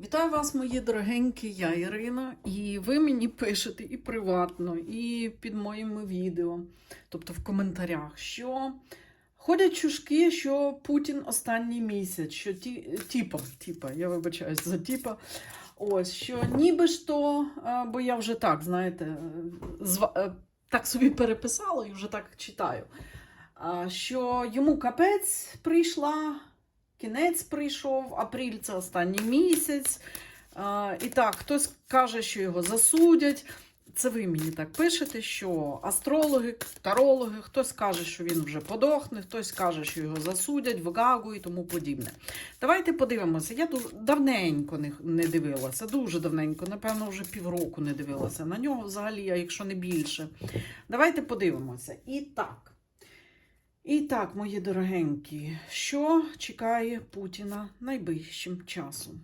Вітаю вас, мої дорогенькі, я Ірина, і ви мені пишете і приватно, і під моїми відео, тобто в коментарях, що ходять чушки, що Путін останній місяць, що ті, тіпа, тіпа, я вибачаюсь за тіпа, ось, що ніби ж то, бо я вже так, знаєте, зва, е, так собі переписала і вже так читаю, що йому капець прийшла. Кінець прийшов, апріль це останній місяць. І так, хтось каже, що його засудять. Це ви мені так пишете, що астрологи, тарологи, хтось каже, що він вже подохне, хтось каже, що його засудять в Гагу і тому подібне. Давайте подивимося. Я дуже давненько не, не дивилася, дуже давненько, напевно, вже півроку не дивилася на нього взагалі, а якщо не більше. Давайте подивимося. І так. І так, мої дорогенькі, що чекає Путіна найближчим часом?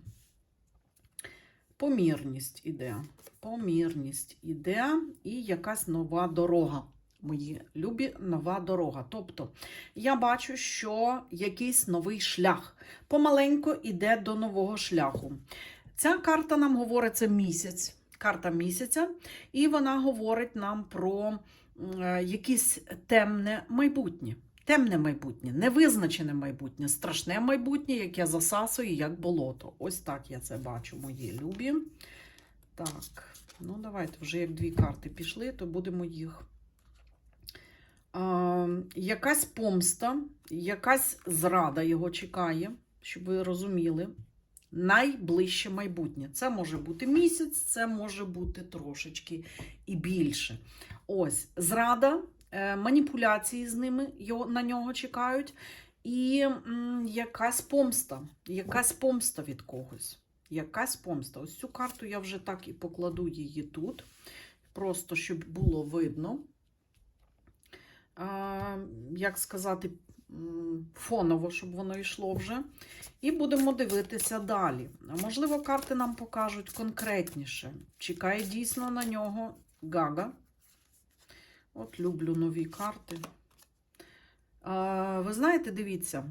Помірність іде. Помірність іде і якась нова дорога. Мої любі нова дорога. Тобто, я бачу, що якийсь новий шлях помаленько іде до нового шляху. Ця карта нам говорить це місяць, карта місяця, і вона говорить нам про е, якесь темне майбутнє. Темне майбутнє, невизначене майбутнє, страшне майбутнє, яке засасує як болото. Ось так я це бачу, мої любі. Так, ну давайте вже як дві карти пішли, то будемо їх. А, якась помста, якась зрада його чекає, щоб ви розуміли. Найближче майбутнє. Це може бути місяць, це може бути трошечки і більше. Ось зрада, маніпуляції з ними на нього чекають, і якась помста, якась помста від когось. Якась помста. Ось цю карту я вже так і покладу її тут, просто щоб було видно. Як сказати, фоново, щоб воно йшло вже. І будемо дивитися далі. Можливо, карти нам покажуть конкретніше. Чекає дійсно на нього Гага. От люблю нові карти. Ви знаєте, дивіться,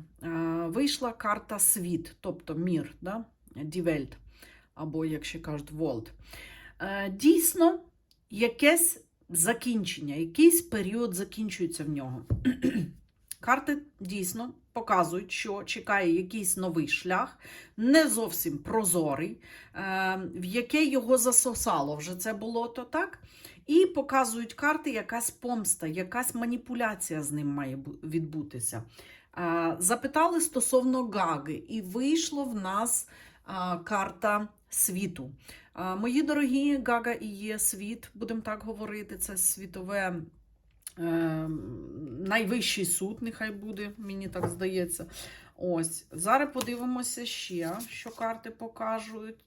вийшла карта світ, тобто мір, да? Дівельт, або, як ще кажуть, Волт. Е, Дійсно, якесь закінчення, якийсь період закінчується в нього. Карти дійсно показують, що чекає якийсь новий шлях, не зовсім прозорий, е, в яке його засосало вже це болото, так? І показують карти, якась помста, якась маніпуляція з ним має відбутися. Запитали стосовно Гаги, і вийшло в нас карта світу. Мої дорогі, Гага і є світ, будемо так говорити, це світове. Е, Найвищий суд, нехай буде, мені так здається. Ось, зараз подивимося ще, що карти покажуть.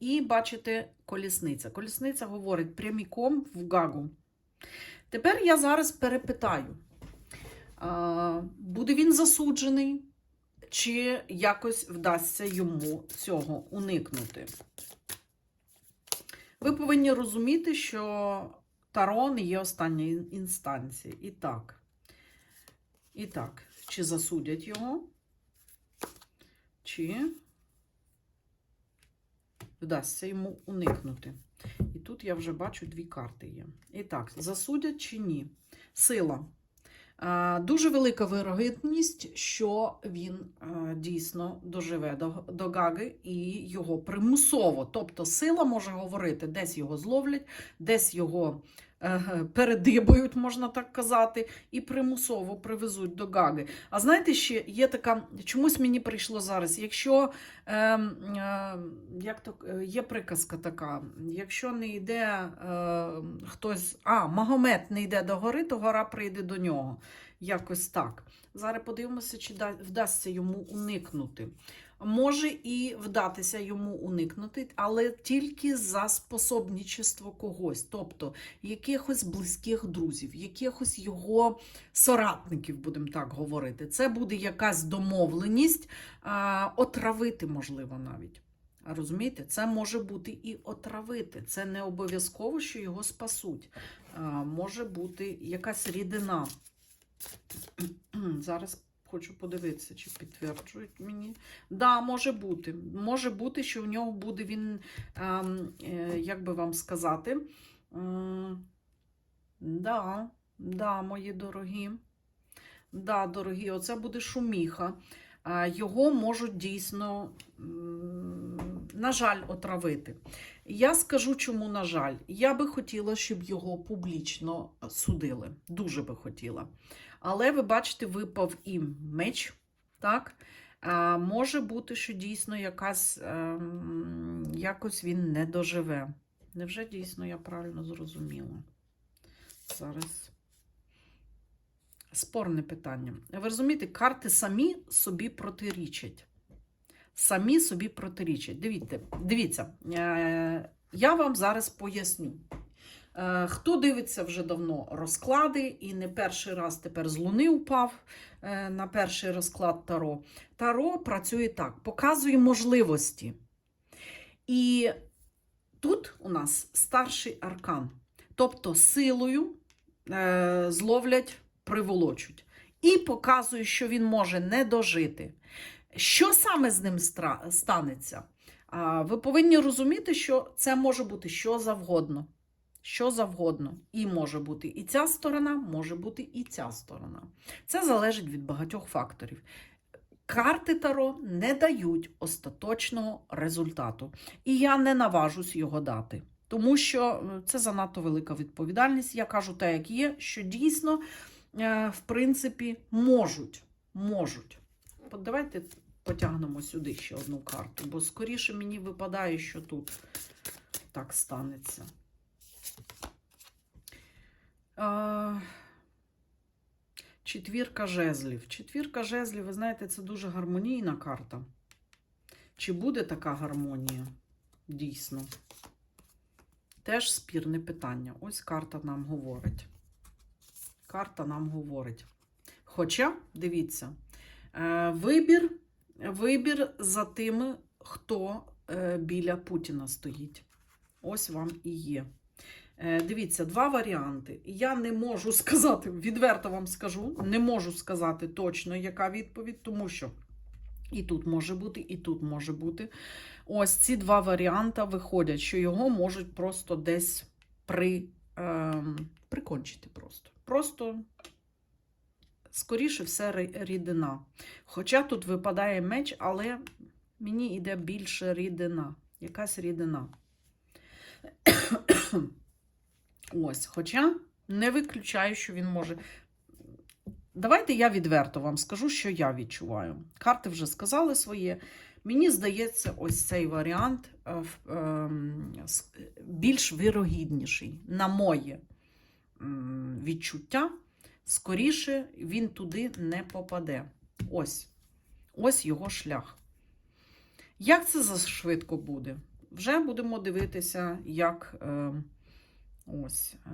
І бачите, колісниця. Колісниця говорить пряміком в Гагу. Тепер я зараз перепитаю, буде він засуджений, чи якось вдасться йому цього уникнути. Ви повинні розуміти, що Таро не є остання інстанції. І так. І так, чи засудять його, чи вдасться йому уникнути. І тут я вже бачу дві карти є. І так, засудять чи ні? Сила. Е, Дуже велика вирогідність, що він е, дійсно доживе до, до Гаги і його примусово. Тобто сила може говорити, десь його зловлять, десь його передибають, можна так казати, і примусово привезуть до Гаги. А знаєте, ще є така, чомусь мені прийшло зараз, якщо е, е, як то, є приказка така, якщо не йде е, хтось, а, Магомед не йде до гори, то гора прийде до нього. Якось так. Зараз подивимося, чи вдасться йому уникнути. Може і вдатися йому уникнути, але тільки за способничество когось, тобто якихось близьких друзів, якихось його соратників, будемо так говорити. Це буде якась домовленість а, отравити, можливо, навіть. Розумієте, це може бути і отравити. Це не обов'язково, що його спасуть. А, може бути якась рідина. Зараз хочу подивитися, чи підтверджують мені. Да, може бути. Може бути, що в нього буде він, ем, е, як би вам сказати, да, да, мої дорогі. Да, дорогі, оце буде шуміха. Його можуть дійсно, на жаль, отравити. Я скажу, чому, на жаль. Я би хотіла, щоб його публічно судили. Дуже би хотіла. Але ви бачите, випав і меч. Так? А, може бути, що дійсно якась, ем, якось він не доживе. Невже дійсно я правильно зрозуміла? Зараз. Спорне питання. Ви розумієте, карти самі собі протирічать. Самі собі протирічать. Дивіться, дивіться, е, я вам зараз поясню. Е, Хто дивиться вже давно розклади, і не перший раз тепер з Луни упав е, на перший розклад Таро. Таро працює так, показує можливості. І тут у нас старший аркан. Тобто силою е, зловлять, приволочуть. І показує, що він може не дожити. Що саме з ним станеться? Ви повинні розуміти, що це може бути що завгодно. Що завгодно. І може бути і ця сторона, може бути і ця сторона. Це залежить від багатьох факторів. Карти Таро не дають остаточного результату. І я не наважусь його дати. Тому що е, це занадто велика відповідальність. Я кажу те, як є, що дійсно, е, в принципі, можуть. можуть. От Давайте потягнемо сюди ще одну карту, бо скоріше мені випадає, що тут так станеться. Четвірка жезлів. Четвірка жезлів, ви знаєте, це дуже гармонійна карта. Чи буде така гармонія? Дійсно. Теж спірне питання. Ось карта нам говорить. Карта нам говорить. Хоча, дивіться, е, вибір, вибір за тими, хто е, біля Путіна стоїть. Ось вам і є. Е, Дивіться, два варіанти. Я не можу сказати, відверто вам скажу, не можу сказати точно, яка відповідь, тому що і тут може бути, і тут може бути. Ось ці два варіанти виходять, що його можуть просто десь при, ем, прикончити просто. Просто, скоріше все, рідина. Хоча тут випадає меч, але мені йде більше рідина. Якась рідина. Ось, хоча не виключаю, що він може. Давайте я відверто вам скажу, що я відчуваю. Карти вже сказали своє. Мені здається, ось цей варіант е, ем, більш вирогідніший. На моє відчуття, скоріше він туди не попаде. Ось. Ось його шлях. Як це за швидко буде? Вже будемо дивитися, як. Е, ось. Е,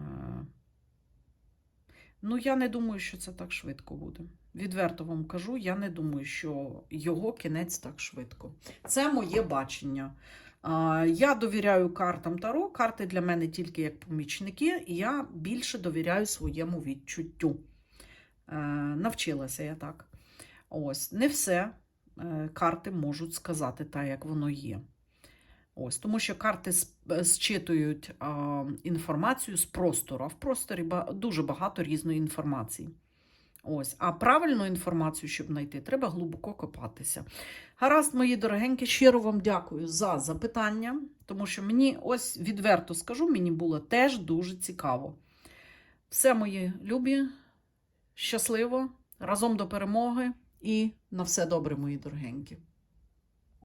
ну, я не думаю, що це так швидко буде. Відверто вам кажу, я не думаю, що його кінець так швидко. Це моє бачення. Я довіряю картам Таро. Карти для мене тільки як помічники, і я більше довіряю своєму відчуттю. Е, Навчилася я так. Ось, не все е, карти можуть сказати так, як воно є. Ось, тому що карти зчитують а, інформацію з простору, а в просторі дуже багато різної інформації. Ось, а правильну інформацію, щоб знайти, треба глибоко копатися. Гаразд, мої дорогенькі, щиро вам дякую за запитання, тому що мені, ось відверто скажу, мені було теж дуже цікаво. Все, мої любі, щасливо, разом до перемоги і на все добре, мої дорогенькі.